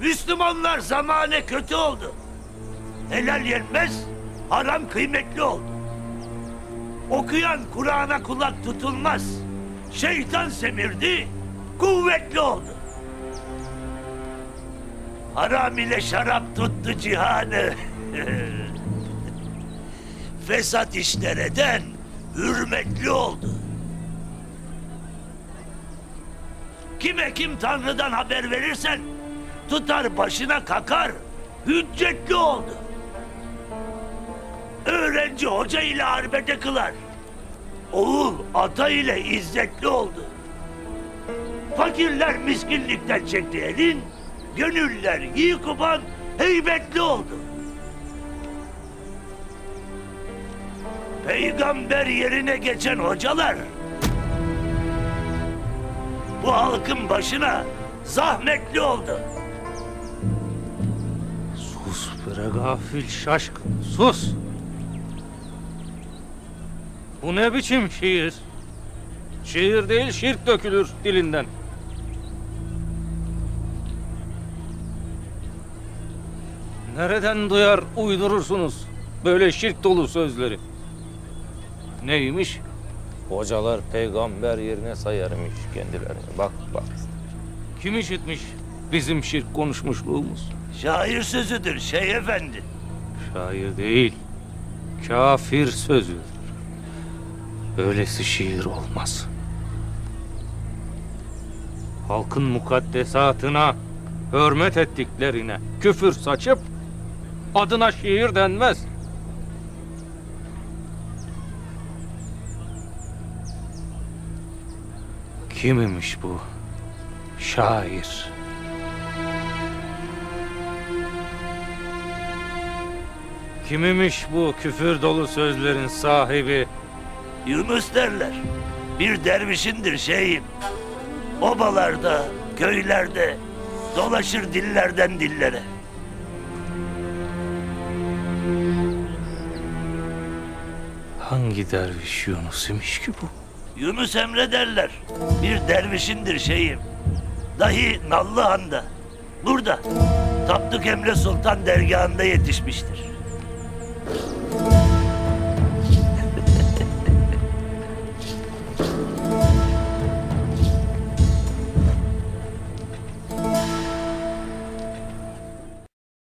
Müslümanlar zamane kötü oldu. Helal yenmez, haram kıymetli oldu. Okuyan Kur'an'a kulak tutulmaz. Şeytan semirdi, kuvvetli oldu. Haram ile şarap tuttu cihanı. Fesat işler eden hürmetli oldu. Kime kim Tanrı'dan haber verirsen tutar başına kakar, hüccetli oldu. Öğrenci hoca ile arbede kılar. Oğul ata ile izzetli oldu. Fakirler miskinlikten çekti elin, gönüller yıkıban heybetli oldu. Peygamber yerine geçen hocalar bu halkın başına zahmetli oldu. Sus bre gafil şaşkın sus. Bu ne biçim şiir? Şiir değil şirk dökülür dilinden. Nereden duyar uydurursunuz böyle şirk dolu sözleri? Neymiş? Hocalar peygamber yerine sayarmış kendilerini. Bak bak. Kim işitmiş bizim şirk konuşmuşluğumuz? Şair sözüdür şey efendi. Şair değil, kafir sözüdür. Öylesi şiir olmaz. Halkın mukaddesatına, hürmet ettiklerine küfür saçıp adına şiir denmez. Kim imiş bu şair? Kim imiş bu küfür dolu sözlerin sahibi? Yunus derler. Bir dervişindir şeyim. Obalarda, köylerde dolaşır dillerden dillere. Hangi derviş Yunus imiş ki bu? Yunus Emre derler. Bir dervişindir şeyim. Dahi Nallıhan'da. Burada. Tapduk Emre Sultan dergahında yetişmiştir.